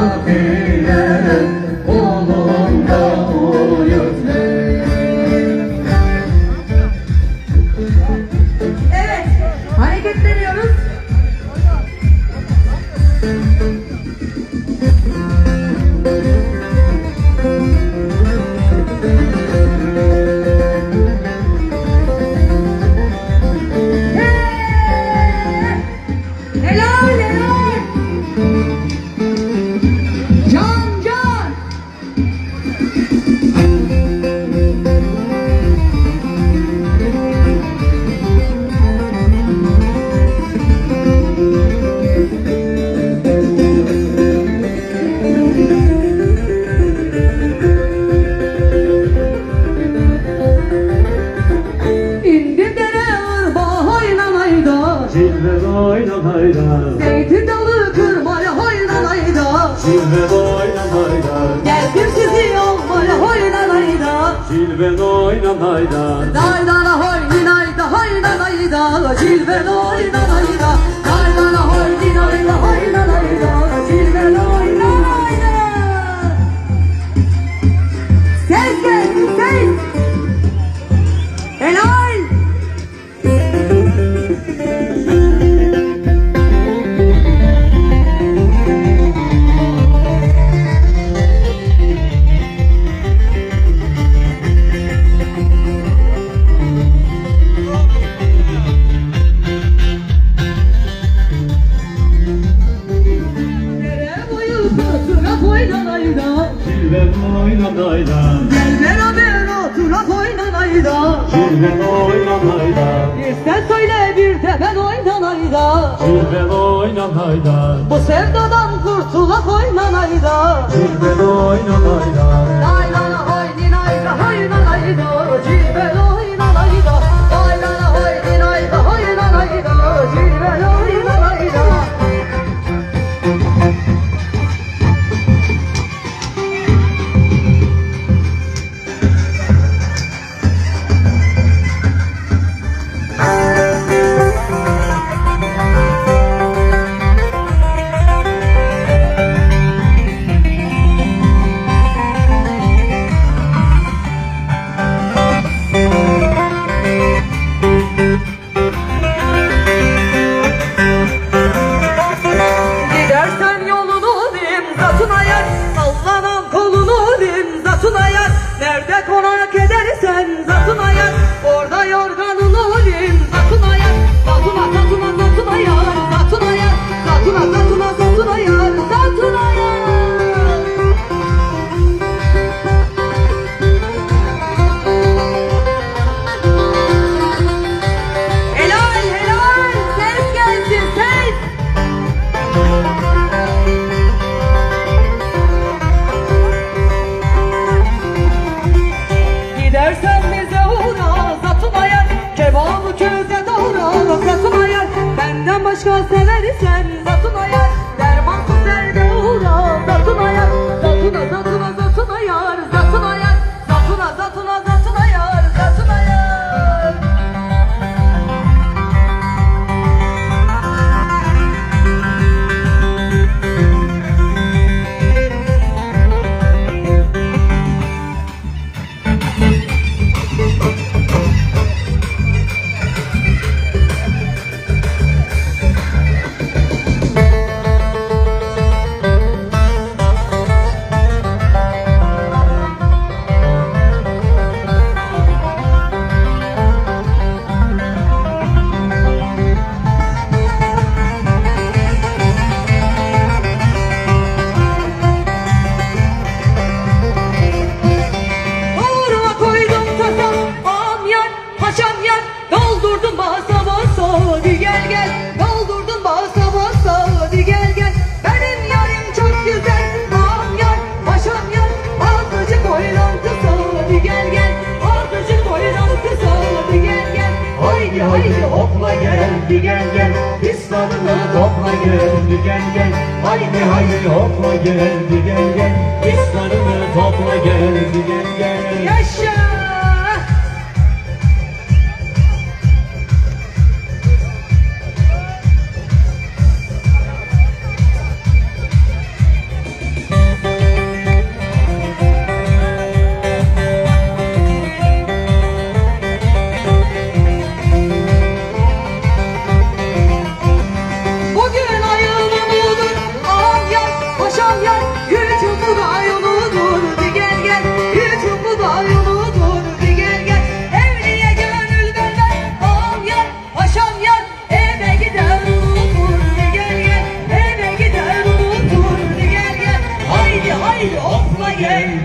Okay. Cilve oyna hayda Geldim sizi olmaya hoyna hayda Cilve oyna hayda Dayda hoyna hayda hoyna hayda Cilve oyna hayda Kirven oynanayla Gel beraber oturak oynanayla Kirven oynanayla İster söyle bir de ben oynanayla Kirven oynanayla Bu sevdadan kurtulak oynanayla Kirven oynanayla aşka seversen Zatuna'ya haydi haydi hopla geldi gel gel. Biz topla geldi gel gel. yeah.